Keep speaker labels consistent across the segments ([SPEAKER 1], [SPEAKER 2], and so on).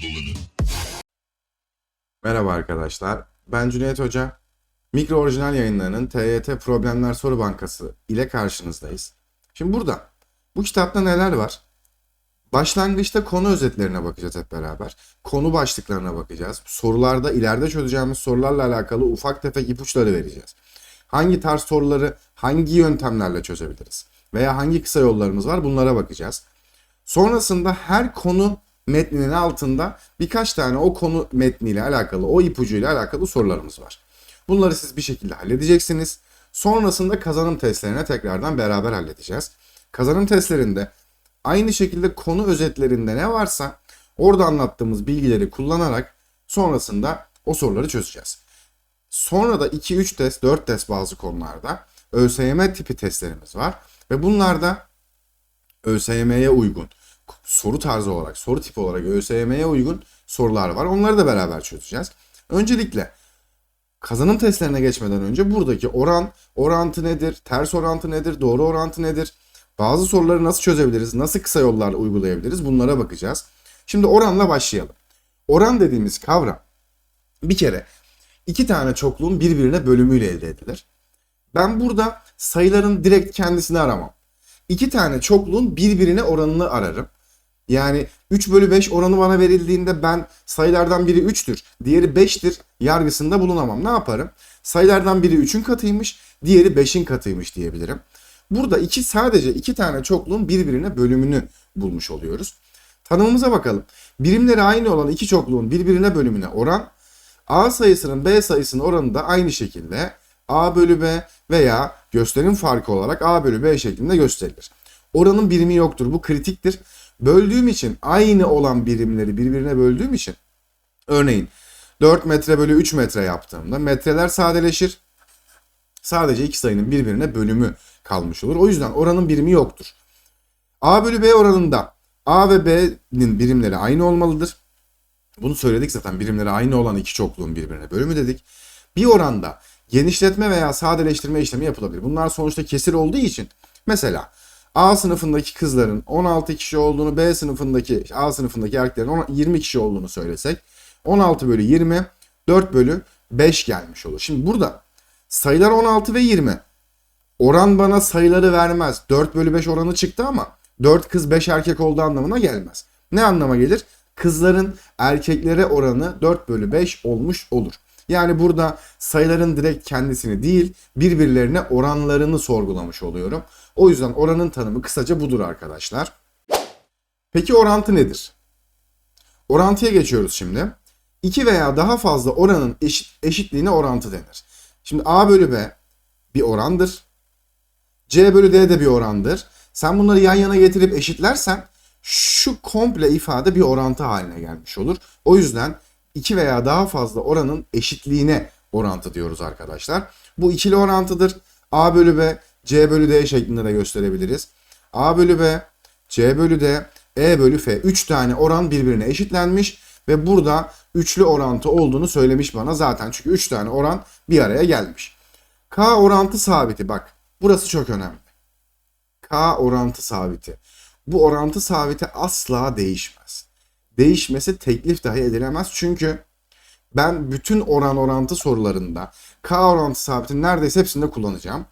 [SPEAKER 1] limit.
[SPEAKER 2] Merhaba arkadaşlar. Ben Cüneyt Hoca. Mikro Orijinal Yayınları'nın TYT Problemler Soru Bankası ile karşınızdayız. Şimdi burada bu kitapta neler var? Başlangıçta konu özetlerine bakacağız hep beraber. Konu başlıklarına bakacağız. Sorularda ileride çözeceğimiz sorularla alakalı ufak tefek ipuçları vereceğiz. Hangi tarz soruları hangi yöntemlerle çözebiliriz? Veya hangi kısa yollarımız var bunlara bakacağız. Sonrasında her konu metninin altında birkaç tane o konu metniyle alakalı, o ipucuyla alakalı sorularımız var. Bunları siz bir şekilde halledeceksiniz. Sonrasında kazanım testlerine tekrardan beraber halledeceğiz. Kazanım testlerinde aynı şekilde konu özetlerinde ne varsa orada anlattığımız bilgileri kullanarak sonrasında o soruları çözeceğiz. Sonra da 2-3 test, 4 test bazı konularda ÖSYM tipi testlerimiz var. Ve bunlarda ÖSYM'ye uygun soru tarzı olarak, soru tipi olarak ÖSYM'ye uygun sorular var. Onları da beraber çözeceğiz. Öncelikle kazanım testlerine geçmeden önce buradaki oran, orantı nedir, ters orantı nedir, doğru orantı nedir? Bazı soruları nasıl çözebiliriz, nasıl kısa yollarla uygulayabiliriz bunlara bakacağız. Şimdi oranla başlayalım. Oran dediğimiz kavram bir kere iki tane çokluğun birbirine bölümüyle elde edilir. Ben burada sayıların direkt kendisini aramam. İki tane çokluğun birbirine oranını ararım. Yani 3 bölü 5 oranı bana verildiğinde ben sayılardan biri 3'tür, diğeri 5'tir yargısında bulunamam. Ne yaparım? Sayılardan biri 3'ün katıymış, diğeri 5'in katıymış diyebilirim. Burada iki sadece iki tane çokluğun birbirine bölümünü bulmuş oluyoruz. Tanımımıza bakalım. Birimleri aynı olan iki çokluğun birbirine bölümüne oran A sayısının B sayısının oranı da aynı şekilde A bölü B veya gösterim farkı olarak A bölü B şeklinde gösterilir. Oranın birimi yoktur. Bu kritiktir. Böldüğüm için aynı olan birimleri birbirine böldüğüm için örneğin 4 metre bölü 3 metre yaptığımda metreler sadeleşir. Sadece iki sayının birbirine bölümü kalmış olur. O yüzden oranın birimi yoktur. A bölü B oranında A ve B'nin birimleri aynı olmalıdır. Bunu söyledik zaten birimleri aynı olan iki çokluğun birbirine bölümü dedik. Bir oranda genişletme veya sadeleştirme işlemi yapılabilir. Bunlar sonuçta kesir olduğu için mesela A sınıfındaki kızların 16 kişi olduğunu, B sınıfındaki A sınıfındaki erkeklerin 20 kişi olduğunu söylesek 16 bölü 20 4 bölü 5 gelmiş olur. Şimdi burada sayılar 16 ve 20. Oran bana sayıları vermez. 4 bölü 5 oranı çıktı ama 4 kız 5 erkek olduğu anlamına gelmez. Ne anlama gelir? Kızların erkeklere oranı 4 bölü 5 olmuş olur. Yani burada sayıların direkt kendisini değil birbirlerine oranlarını sorgulamış oluyorum. O yüzden oranın tanımı kısaca budur arkadaşlar. Peki orantı nedir? Orantıya geçiyoruz şimdi. İki veya daha fazla oranın eşit, eşitliğine orantı denir. Şimdi A bölü B bir orandır. C bölü D de bir orandır. Sen bunları yan yana getirip eşitlersen şu komple ifade bir orantı haline gelmiş olur. O yüzden iki veya daha fazla oranın eşitliğine orantı diyoruz arkadaşlar. Bu ikili orantıdır. A bölü B, C bölü D şeklinde de gösterebiliriz. A bölü B, C bölü D, E bölü F. 3 tane oran birbirine eşitlenmiş ve burada üçlü orantı olduğunu söylemiş bana zaten. Çünkü 3 tane oran bir araya gelmiş. K orantı sabiti bak burası çok önemli. K orantı sabiti. Bu orantı sabiti asla değişmez. Değişmesi teklif dahi edilemez çünkü ben bütün oran orantı sorularında K orantı sabitini neredeyse hepsinde kullanacağım.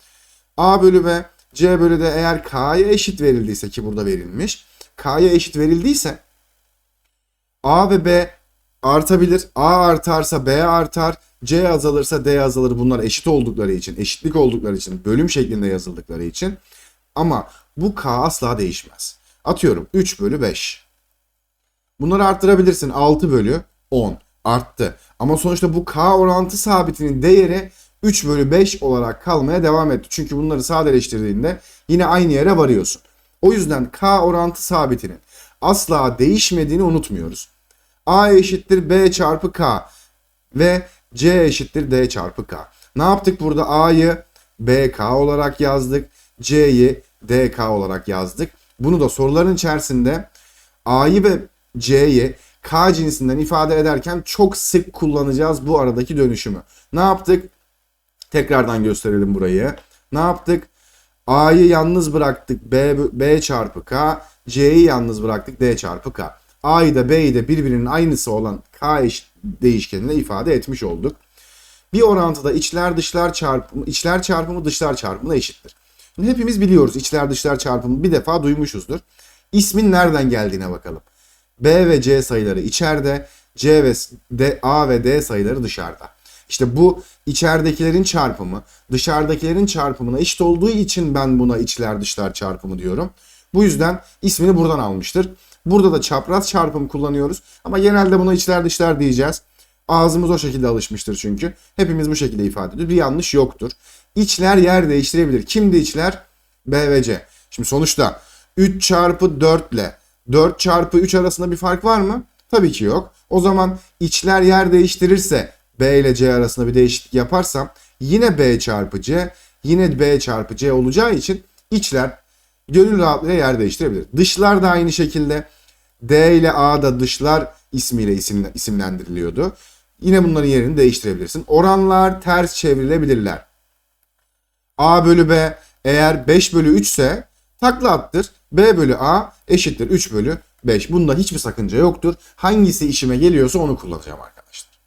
[SPEAKER 2] A bölü B, C bölü D eğer K'ya eşit verildiyse ki burada verilmiş. K'ya eşit verildiyse A ve B artabilir. A artarsa B artar. C azalırsa D azalır. Bunlar eşit oldukları için, eşitlik oldukları için, bölüm şeklinde yazıldıkları için. Ama bu K asla değişmez. Atıyorum 3 bölü 5. Bunları arttırabilirsin. 6 bölü 10 arttı. Ama sonuçta bu K orantı sabitinin değeri 3 bölü 5 olarak kalmaya devam etti. Çünkü bunları sadeleştirdiğinde yine aynı yere varıyorsun. O yüzden K orantı sabitinin asla değişmediğini unutmuyoruz. A eşittir B çarpı K ve C eşittir D çarpı K. Ne yaptık burada? A'yı BK olarak yazdık. C'yi DK olarak yazdık. Bunu da soruların içerisinde A'yı ve C'yi K cinsinden ifade ederken çok sık kullanacağız bu aradaki dönüşümü. Ne yaptık? Tekrardan gösterelim burayı. Ne yaptık? A'yı yalnız bıraktık B, B çarpı K. C'yi yalnız bıraktık D çarpı K. A'yı da B'yi de birbirinin aynısı olan K eşit değişkenine ifade etmiş olduk. Bir orantıda içler dışlar çarpımı, içler çarpımı dışlar çarpımına eşittir. Şimdi hepimiz biliyoruz içler dışlar çarpımı bir defa duymuşuzdur. İsmin nereden geldiğine bakalım. B ve C sayıları içeride, C ve D, A ve D sayıları dışarıda. İşte bu içeridekilerin çarpımı dışarıdakilerin çarpımına eşit olduğu için ben buna içler dışlar çarpımı diyorum. Bu yüzden ismini buradan almıştır. Burada da çapraz çarpım kullanıyoruz ama genelde buna içler dışlar diyeceğiz. Ağzımız o şekilde alışmıştır çünkü. Hepimiz bu şekilde ifade ediyoruz. Bir yanlış yoktur. İçler yer değiştirebilir. Kimdi içler? B ve C. Şimdi sonuçta 3 çarpı 4 ile 4 çarpı 3 arasında bir fark var mı? Tabii ki yok. O zaman içler yer değiştirirse B ile C arasında bir değişiklik yaparsam yine B çarpı C yine B çarpı C olacağı için içler gönül rahatlığıyla yer değiştirebilir. Dışlar da aynı şekilde D ile A da dışlar ismiyle isimle, isimlendiriliyordu. Yine bunların yerini değiştirebilirsin. Oranlar ters çevrilebilirler. A bölü B eğer 5 bölü 3 ise takla attır. B bölü A eşittir 3 bölü 5. Bunda hiçbir sakınca yoktur. Hangisi işime geliyorsa onu kullanacağım arkadaşlar.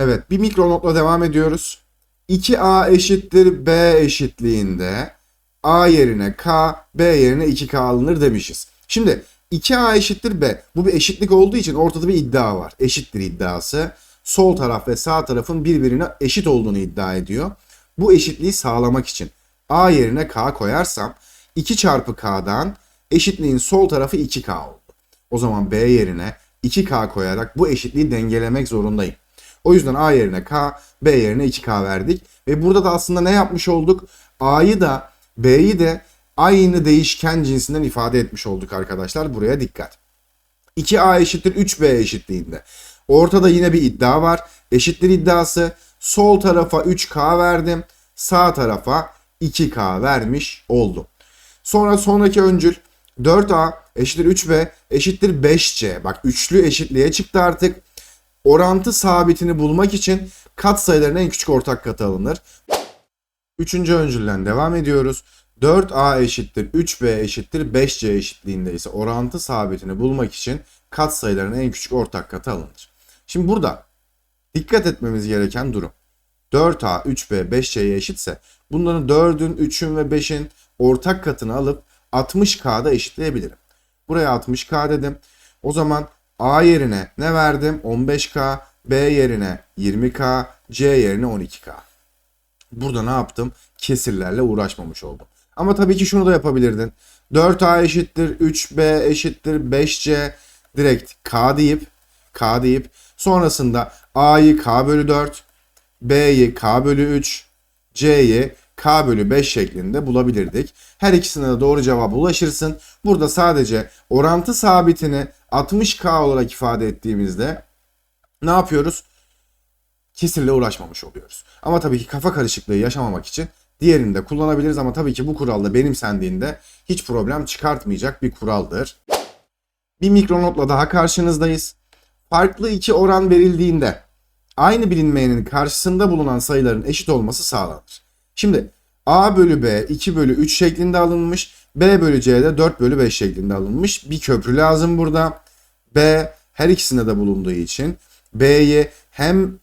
[SPEAKER 2] Evet bir mikronotla devam ediyoruz. 2A eşittir B eşitliğinde A yerine K, B yerine 2K alınır demişiz. Şimdi 2A eşittir B. Bu bir eşitlik olduğu için ortada bir iddia var. Eşittir iddiası. Sol taraf ve sağ tarafın birbirine eşit olduğunu iddia ediyor. Bu eşitliği sağlamak için A yerine K koyarsam 2 çarpı K'dan eşitliğin sol tarafı 2K oldu. O zaman B yerine 2K koyarak bu eşitliği dengelemek zorundayım. O yüzden A yerine K, B yerine 2K verdik. Ve burada da aslında ne yapmış olduk? A'yı da B'yi de aynı değişken cinsinden ifade etmiş olduk arkadaşlar. Buraya dikkat. 2A eşittir 3B eşitliğinde. Ortada yine bir iddia var. Eşittir iddiası. Sol tarafa 3K verdim. Sağ tarafa 2K vermiş oldum. Sonra sonraki öncül 4A eşittir 3B eşittir 5C. Bak üçlü eşitliğe çıktı artık. Orantı sabitini bulmak için katsayıların en küçük ortak katı alınır. Üçüncü öncülden devam ediyoruz. 4A eşittir 3B eşittir 5C eşitliğinde ise orantı sabitini bulmak için katsayıların en küçük ortak katı alınır. Şimdi burada dikkat etmemiz gereken durum. 4A, 3B, 5C'ye eşitse bunların 4'ün, 3'ün ve 5'in ortak katını alıp 60K'da eşitleyebilirim. Buraya 60K dedim. O zaman A yerine ne verdim? 15K, B yerine 20K, C yerine 12K. Burada ne yaptım? Kesirlerle uğraşmamış oldum. Ama tabii ki şunu da yapabilirdin. 4A eşittir 3B eşittir 5C direkt K deyip K deyip sonrasında A'yı K bölü 4 B'yi K bölü 3 C'yi K bölü 5 şeklinde bulabilirdik. Her ikisine de doğru cevaba ulaşırsın. Burada sadece orantı sabitini 60K olarak ifade ettiğimizde ne yapıyoruz? Kesirle uğraşmamış oluyoruz. Ama tabii ki kafa karışıklığı yaşamamak için diğerini de kullanabiliriz ama tabii ki bu kuralda benimsendiğinde hiç problem çıkartmayacak bir kuraldır. Bir mikronotla daha karşınızdayız. Farklı iki oran verildiğinde aynı bilinmeyenin karşısında bulunan sayıların eşit olması sağlanır. Şimdi A bölü B 2 bölü 3 şeklinde alınmış. B bölü C de 4 bölü 5 şeklinde alınmış. Bir köprü lazım burada. B her ikisinde de bulunduğu için B'yi hem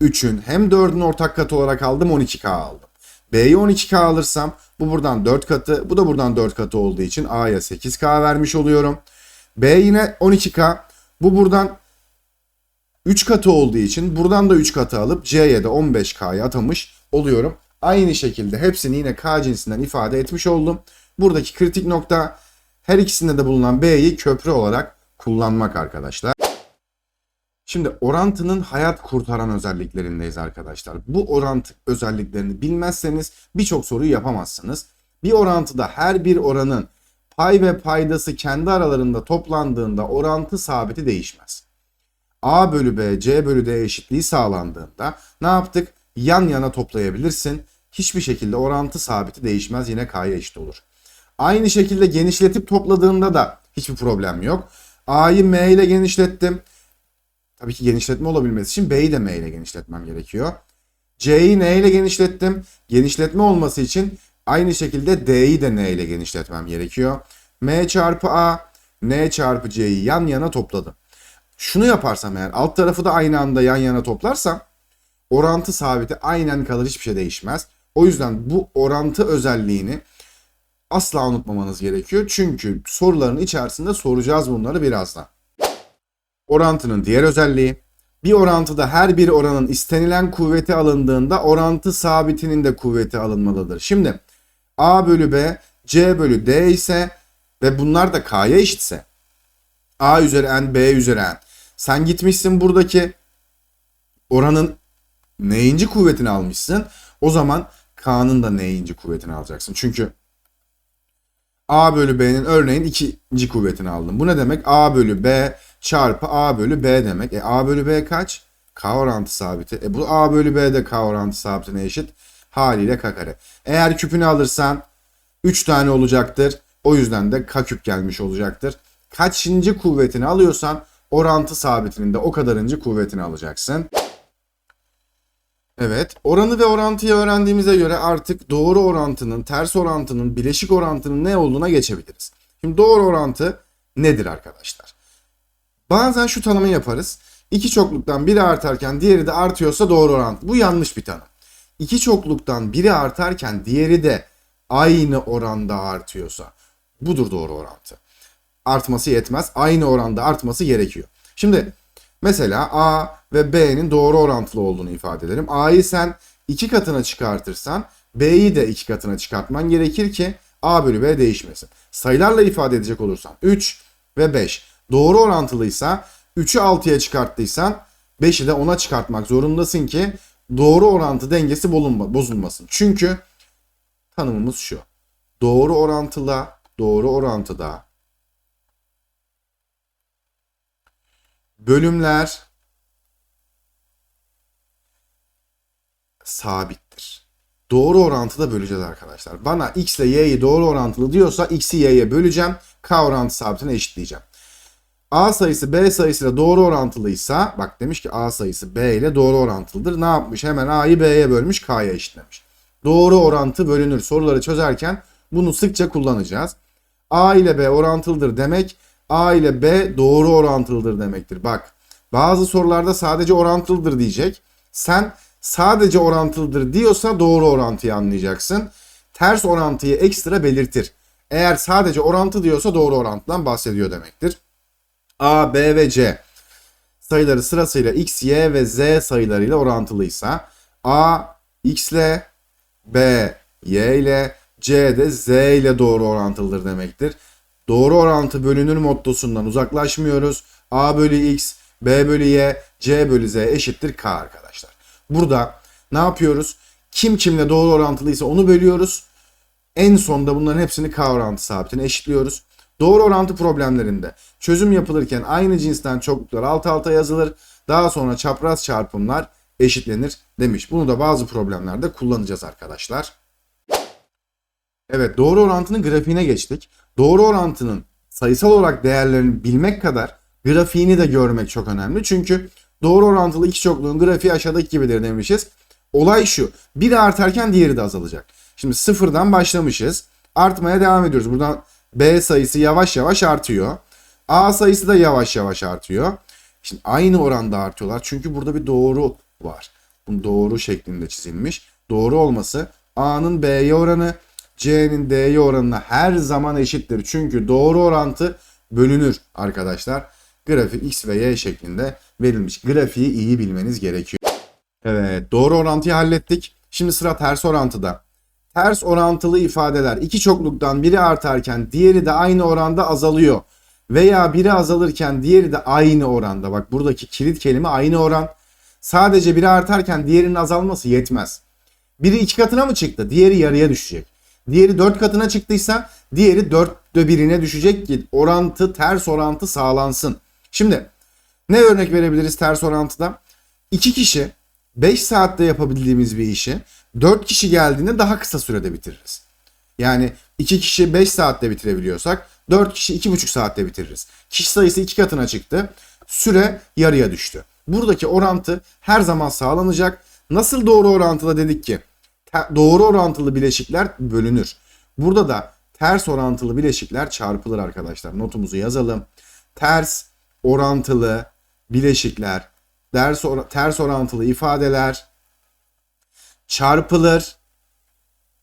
[SPEAKER 2] 3'ün hem 4'ün ortak katı olarak aldım 12K aldım. B'yi 12K alırsam bu buradan 4 katı bu da buradan 4 katı olduğu için A'ya 8K vermiş oluyorum. B yine 12K bu buradan 3 katı olduğu için buradan da 3 katı alıp C'ye de 15K'ya atamış oluyorum. Aynı şekilde hepsini yine K cinsinden ifade etmiş oldum. Buradaki kritik nokta her ikisinde de bulunan B'yi köprü olarak kullanmak arkadaşlar. Şimdi orantının hayat kurtaran özelliklerindeyiz arkadaşlar. Bu orantı özelliklerini bilmezseniz birçok soruyu yapamazsınız. Bir orantıda her bir oranın pay ve paydası kendi aralarında toplandığında orantı sabiti değişmez. A bölü B, C bölü D eşitliği sağlandığında ne yaptık? Yan yana toplayabilirsin. Hiçbir şekilde orantı sabiti değişmez. Yine K'ya eşit olur. Aynı şekilde genişletip topladığında da hiçbir problem yok. A'yı M ile genişlettim. Tabii ki genişletme olabilmesi için B'yi de M ile genişletmem gerekiyor. C'yi N ile genişlettim. Genişletme olması için aynı şekilde D'yi de N ile genişletmem gerekiyor. M çarpı A N çarpı C'yi yan yana topladım. Şunu yaparsam eğer alt tarafı da aynı anda yan yana toplarsam orantı sabiti aynen kalır hiçbir şey değişmez. O yüzden bu orantı özelliğini asla unutmamanız gerekiyor. Çünkü soruların içerisinde soracağız bunları birazdan. Orantının diğer özelliği bir orantıda her bir oranın istenilen kuvveti alındığında orantı sabitinin de kuvveti alınmalıdır. Şimdi A bölü B, C bölü D ise ve bunlar da K'ya eşitse A üzeri N, B üzeri N. Sen gitmişsin buradaki oranın neyinci kuvvetini almışsın. O zaman K'nın da neyinci kuvvetini alacaksın. Çünkü A bölü B'nin örneğin ikinci kuvvetini aldım. Bu ne demek? A bölü B çarpı A bölü B demek. E A bölü B kaç? K orantı sabiti. E bu A bölü B de K orantı sabitine eşit. Haliyle K kare. Eğer küpünü alırsan 3 tane olacaktır. O yüzden de K küp gelmiş olacaktır. Kaçıncı kuvvetini alıyorsan orantı sabitinin de o kadarıncı kuvvetini alacaksın. Evet, oranı ve orantıyı öğrendiğimize göre artık doğru orantının, ters orantının, bileşik orantının ne olduğuna geçebiliriz. Şimdi doğru orantı nedir arkadaşlar? Bazen şu tanımı yaparız. İki çokluktan biri artarken diğeri de artıyorsa doğru orantı. Bu yanlış bir tanım. İki çokluktan biri artarken diğeri de aynı oranda artıyorsa budur doğru orantı. Artması yetmez. Aynı oranda artması gerekiyor. Şimdi Mesela A ve B'nin doğru orantılı olduğunu ifade edelim. A'yı sen iki katına çıkartırsan B'yi de iki katına çıkartman gerekir ki A bölü B değişmesin. Sayılarla ifade edecek olursan 3 ve 5 doğru orantılıysa 3'ü 6'ya çıkarttıysan 5'i de 10'a çıkartmak zorundasın ki doğru orantı dengesi bozulmasın. Çünkü tanımımız şu. Doğru orantıla doğru orantıda bölümler sabittir. Doğru orantıda böleceğiz arkadaşlar. Bana x ile y'yi doğru orantılı diyorsa x'i y'ye böleceğim. K orantı sabitine eşitleyeceğim. A sayısı B sayısıyla doğru orantılıysa bak demiş ki A sayısı B ile doğru orantılıdır. Ne yapmış? Hemen A'yı B'ye bölmüş K'ya eşitlemiş. Doğru orantı bölünür soruları çözerken bunu sıkça kullanacağız. A ile B orantılıdır demek A ile B doğru orantılıdır demektir. Bak bazı sorularda sadece orantılıdır diyecek. Sen sadece orantılıdır diyorsa doğru orantıyı anlayacaksın. Ters orantıyı ekstra belirtir. Eğer sadece orantı diyorsa doğru orantıdan bahsediyor demektir. A, B ve C sayıları sırasıyla x, y ve z sayılarıyla orantılıysa A x ile B y ile C de z ile doğru orantılıdır demektir. Doğru orantı bölünür mottosundan uzaklaşmıyoruz. A bölü x, B bölü y, C bölü z eşittir k arkadaşlar. Burada ne yapıyoruz? Kim kimle doğru orantılıysa onu bölüyoruz. En sonda bunların hepsini k orantı sabitine eşitliyoruz. Doğru orantı problemlerinde çözüm yapılırken aynı cinsten çokluklar alt alta yazılır. Daha sonra çapraz çarpımlar eşitlenir demiş. Bunu da bazı problemlerde kullanacağız arkadaşlar. Evet doğru orantının grafiğine geçtik. Doğru orantının sayısal olarak değerlerini bilmek kadar grafiğini de görmek çok önemli. Çünkü doğru orantılı iki çokluğun grafiği aşağıdaki gibidir demişiz. Olay şu. Biri artarken diğeri de azalacak. Şimdi sıfırdan başlamışız. Artmaya devam ediyoruz. Buradan B sayısı yavaş yavaş artıyor. A sayısı da yavaş yavaş artıyor. Şimdi aynı oranda artıyorlar. Çünkü burada bir doğru var. Bu doğru şeklinde çizilmiş. Doğru olması A'nın B'ye oranı C'nin D'ye oranına her zaman eşittir. Çünkü doğru orantı bölünür arkadaşlar. Grafik X ve Y şeklinde verilmiş. Grafiği iyi bilmeniz gerekiyor. Evet doğru orantıyı hallettik. Şimdi sıra ters orantıda. Ters orantılı ifadeler iki çokluktan biri artarken diğeri de aynı oranda azalıyor. Veya biri azalırken diğeri de aynı oranda. Bak buradaki kilit kelime aynı oran. Sadece biri artarken diğerinin azalması yetmez. Biri iki katına mı çıktı? Diğeri yarıya düşecek. Diğeri 4 katına çıktıysa diğeri 4'te birine düşecek ki orantı ters orantı sağlansın. Şimdi ne örnek verebiliriz ters orantıda? 2 kişi 5 saatte yapabildiğimiz bir işi 4 kişi geldiğinde daha kısa sürede bitiririz. Yani 2 kişi 5 saatte bitirebiliyorsak 4 kişi 2,5 saatte bitiririz. Kişi sayısı 2 katına çıktı. Süre yarıya düştü. Buradaki orantı her zaman sağlanacak. Nasıl doğru orantılı dedik ki doğru orantılı bileşikler bölünür. Burada da ters orantılı bileşikler çarpılır arkadaşlar. Notumuzu yazalım. Ters orantılı bileşikler, ders or- ters orantılı ifadeler çarpılır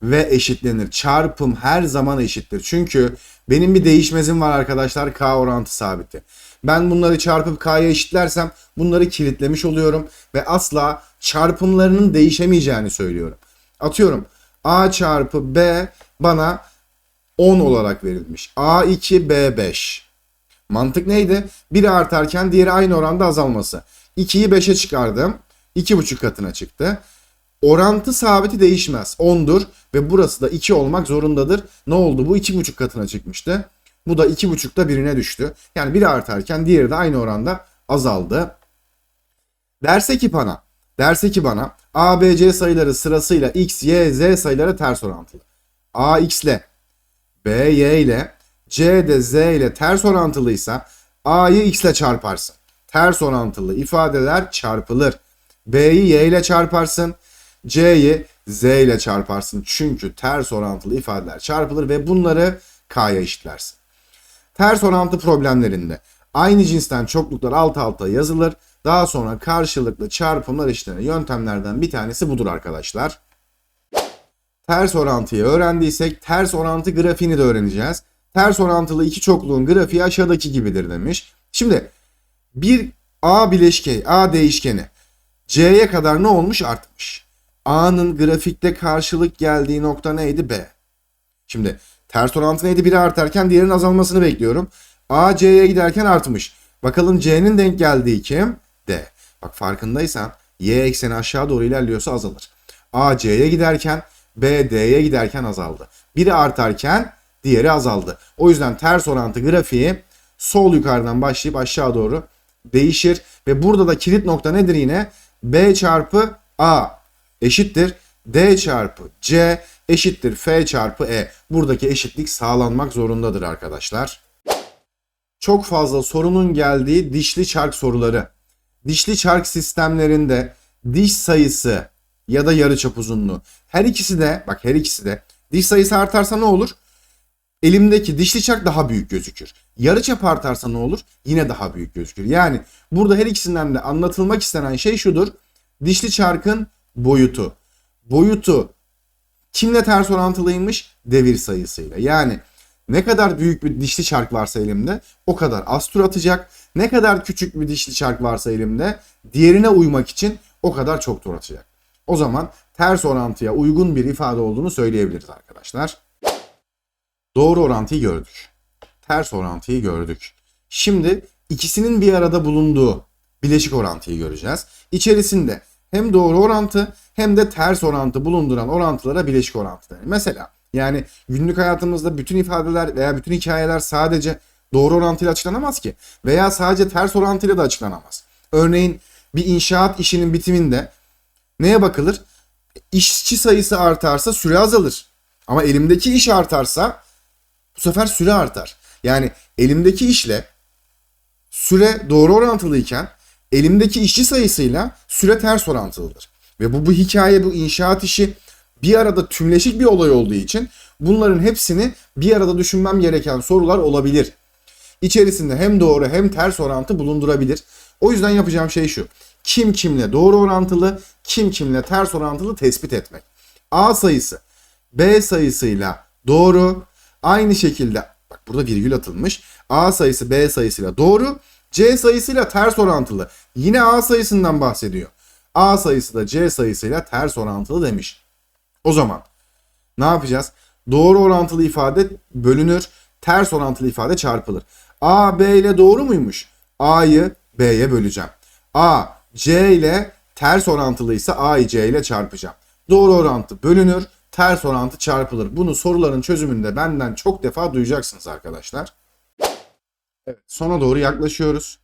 [SPEAKER 2] ve eşitlenir. Çarpım her zaman eşittir. Çünkü benim bir değişmezim var arkadaşlar k orantı sabiti. Ben bunları çarpıp k'ya eşitlersem bunları kilitlemiş oluyorum ve asla çarpımlarının değişemeyeceğini söylüyorum. Atıyorum a çarpı b bana 10 olarak verilmiş. a2 b5. Mantık neydi? Biri artarken diğeri aynı oranda azalması. 2'yi 5'e çıkardım. 2,5 katına çıktı. Orantı sabiti değişmez. 10'dur ve burası da 2 olmak zorundadır. Ne oldu? Bu 2,5 katına çıkmıştı. Bu da 2,5'ta birine düştü. Yani biri artarken diğeri de aynı oranda azaldı. Derse ki bana, derse ki bana A, B, C sayıları sırasıyla X, Y, Z sayıları ters orantılı. A, X ile B, Y ile C de Z ile ters orantılıysa A'yı X ile çarparsın. Ters orantılı ifadeler çarpılır. B'yi Y ile çarparsın. C'yi Z ile çarparsın. Çünkü ters orantılı ifadeler çarpılır ve bunları K'ya eşitlersin. Ters orantı problemlerinde aynı cinsten çokluklar alt alta yazılır. Daha sonra karşılıklı çarpımlar eşitlenir. Yöntemlerden bir tanesi budur arkadaşlar. Ters orantıyı öğrendiysek ters orantı grafiğini de öğreneceğiz. Ters orantılı iki çokluğun grafiği aşağıdaki gibidir demiş. Şimdi bir A bileşkeni, A değişkeni C'ye kadar ne olmuş? Artmış. A'nın grafikte karşılık geldiği nokta neydi? B. Şimdi ters orantı neydi? Biri artarken diğerinin azalmasını bekliyorum. A C'ye giderken artmış. Bakalım C'nin denk geldiği kim? Bak farkındaysan Y ekseni aşağı doğru ilerliyorsa azalır. A C'ye giderken B D'ye giderken azaldı. Biri artarken diğeri azaldı. O yüzden ters orantı grafiği sol yukarıdan başlayıp aşağı doğru değişir. Ve burada da kilit nokta nedir yine? B çarpı A eşittir. D çarpı C eşittir. F çarpı E. Buradaki eşitlik sağlanmak zorundadır arkadaşlar. Çok fazla sorunun geldiği dişli çark soruları. Dişli çark sistemlerinde diş sayısı ya da yarıçap uzunluğu. Her ikisi de bak her ikisi de diş sayısı artarsa ne olur? Elimdeki dişli çark daha büyük gözükür. Yarıçap artarsa ne olur? Yine daha büyük gözükür. Yani burada her ikisinden de anlatılmak istenen şey şudur. Dişli çarkın boyutu. Boyutu kimle ters orantılıymış? Devir sayısıyla. Yani ne kadar büyük bir dişli çark varsa elimde o kadar az tur atacak. Ne kadar küçük bir dişli çark varsa elimde diğerine uymak için o kadar çok tur atacak. O zaman ters orantıya uygun bir ifade olduğunu söyleyebiliriz arkadaşlar. Doğru orantıyı gördük. Ters orantıyı gördük. Şimdi ikisinin bir arada bulunduğu bileşik orantıyı göreceğiz. İçerisinde hem doğru orantı hem de ters orantı bulunduran orantılara bileşik orantı denir. Mesela yani günlük hayatımızda bütün ifadeler veya bütün hikayeler sadece doğru orantıyla açıklanamaz ki. Veya sadece ters orantıyla da açıklanamaz. Örneğin bir inşaat işinin bitiminde neye bakılır? İşçi sayısı artarsa süre azalır. Ama elimdeki iş artarsa bu sefer süre artar. Yani elimdeki işle süre doğru orantılıyken elimdeki işçi sayısıyla süre ters orantılıdır. Ve bu, bu hikaye, bu inşaat işi bir arada tümleşik bir olay olduğu için bunların hepsini bir arada düşünmem gereken sorular olabilir. İçerisinde hem doğru hem ters orantı bulundurabilir. O yüzden yapacağım şey şu. Kim kimle doğru orantılı, kim kimle ters orantılı tespit etmek. A sayısı B sayısıyla doğru, aynı şekilde bak burada virgül atılmış. A sayısı B sayısıyla doğru, C sayısıyla ters orantılı. Yine A sayısından bahsediyor. A sayısı da C sayısıyla ters orantılı demiş. O zaman ne yapacağız? Doğru orantılı ifade bölünür, ters orantılı ifade çarpılır. A B ile doğru muymuş? A'yı B'ye böleceğim. A C ile ters orantılıysa A'yı C ile çarpacağım. Doğru orantı bölünür, ters orantı çarpılır. Bunu soruların çözümünde benden çok defa duyacaksınız arkadaşlar. Evet, sona doğru yaklaşıyoruz.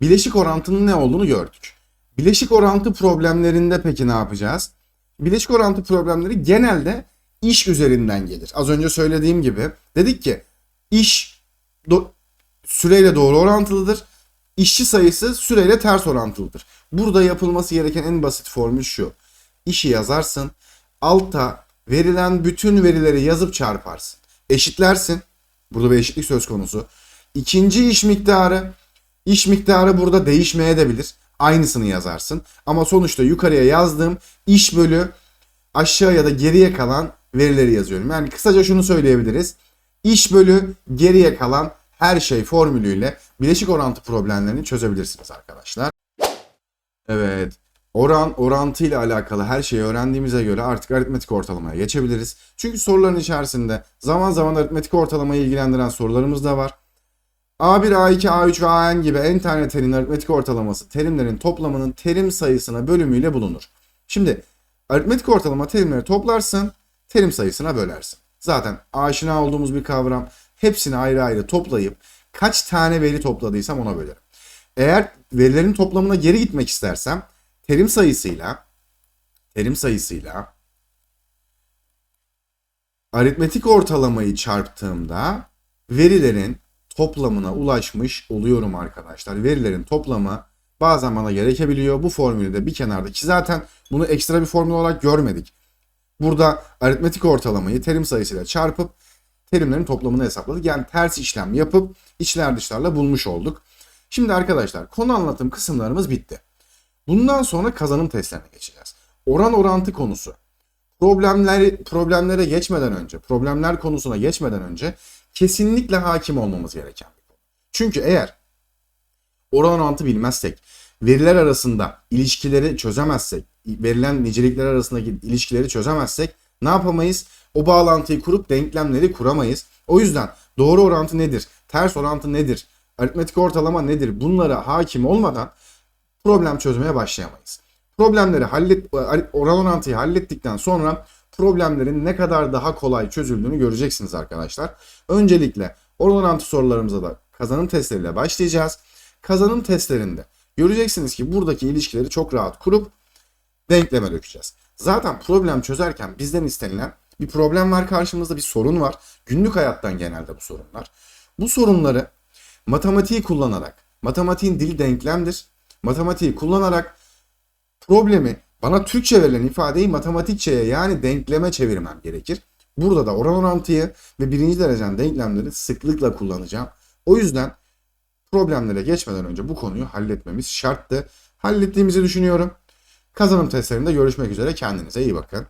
[SPEAKER 2] Bileşik orantının ne olduğunu gördük. Bileşik orantı problemlerinde peki ne yapacağız? Bileşik orantı problemleri genelde iş üzerinden gelir. Az önce söylediğim gibi dedik ki iş do- süreyle doğru orantılıdır. İşçi sayısı süreyle ters orantılıdır. Burada yapılması gereken en basit formül şu. İşi yazarsın. Alta verilen bütün verileri yazıp çarparsın. eşitlersin. Burada bir eşitlik söz konusu. İkinci iş miktarı, iş miktarı burada değişmeye de. Aynısını yazarsın. Ama sonuçta yukarıya yazdığım iş bölü aşağı ya da geriye kalan verileri yazıyorum. Yani kısaca şunu söyleyebiliriz. İş bölü geriye kalan her şey formülüyle bileşik orantı problemlerini çözebilirsiniz arkadaşlar. Evet. Oran, orantı ile alakalı her şeyi öğrendiğimize göre artık aritmetik ortalamaya geçebiliriz. Çünkü soruların içerisinde zaman zaman aritmetik ortalamayı ilgilendiren sorularımız da var. A1, A2, A3 ve AN gibi n tane terimin aritmetik ortalaması terimlerin toplamının terim sayısına bölümüyle bulunur. Şimdi aritmetik ortalama terimleri toplarsın, terim sayısına bölersin. Zaten aşina olduğumuz bir kavram. Hepsini ayrı ayrı toplayıp kaç tane veri topladıysam ona bölerim. Eğer verilerin toplamına geri gitmek istersem terim sayısıyla terim sayısıyla aritmetik ortalamayı çarptığımda verilerin toplamına ulaşmış oluyorum arkadaşlar. Verilerin toplamı bazen bana gerekebiliyor. Bu formülü de bir kenarda ki zaten bunu ekstra bir formül olarak görmedik. Burada aritmetik ortalamayı terim sayısıyla çarpıp terimlerin toplamını hesapladık. Yani ters işlem yapıp içler dışlarla bulmuş olduk. Şimdi arkadaşlar konu anlatım kısımlarımız bitti. Bundan sonra kazanım testlerine geçeceğiz. Oran orantı konusu. Problemleri problemlere geçmeden önce, problemler konusuna geçmeden önce kesinlikle hakim olmamız gereken bir konu. Çünkü eğer oran orantı bilmezsek, veriler arasında ilişkileri çözemezsek, verilen nicelikler arasındaki ilişkileri çözemezsek ne yapamayız? O bağlantıyı kurup denklemleri kuramayız. O yüzden doğru orantı nedir? Ters orantı nedir? Aritmetik ortalama nedir? Bunlara hakim olmadan problem çözmeye başlayamayız. Problemleri hallet, oran orantıyı hallettikten sonra problemlerin ne kadar daha kolay çözüldüğünü göreceksiniz arkadaşlar. Öncelikle oran orantı sorularımıza da kazanım testleriyle başlayacağız. Kazanım testlerinde göreceksiniz ki buradaki ilişkileri çok rahat kurup denkleme dökeceğiz. Zaten problem çözerken bizden istenilen bir problem var karşımızda, bir sorun var. Günlük hayattan genelde bu sorunlar. Bu sorunları matematiği kullanarak, matematiğin dili denklemdir. Matematiği kullanarak problemi bana Türkçe verilen ifadeyi matematikçeye yani denkleme çevirmem gerekir. Burada da oran orantıyı ve birinci derecen denklemleri sıklıkla kullanacağım. O yüzden problemlere geçmeden önce bu konuyu halletmemiz şarttı. Hallettiğimizi düşünüyorum. Kazanım testlerinde görüşmek üzere. Kendinize iyi bakın.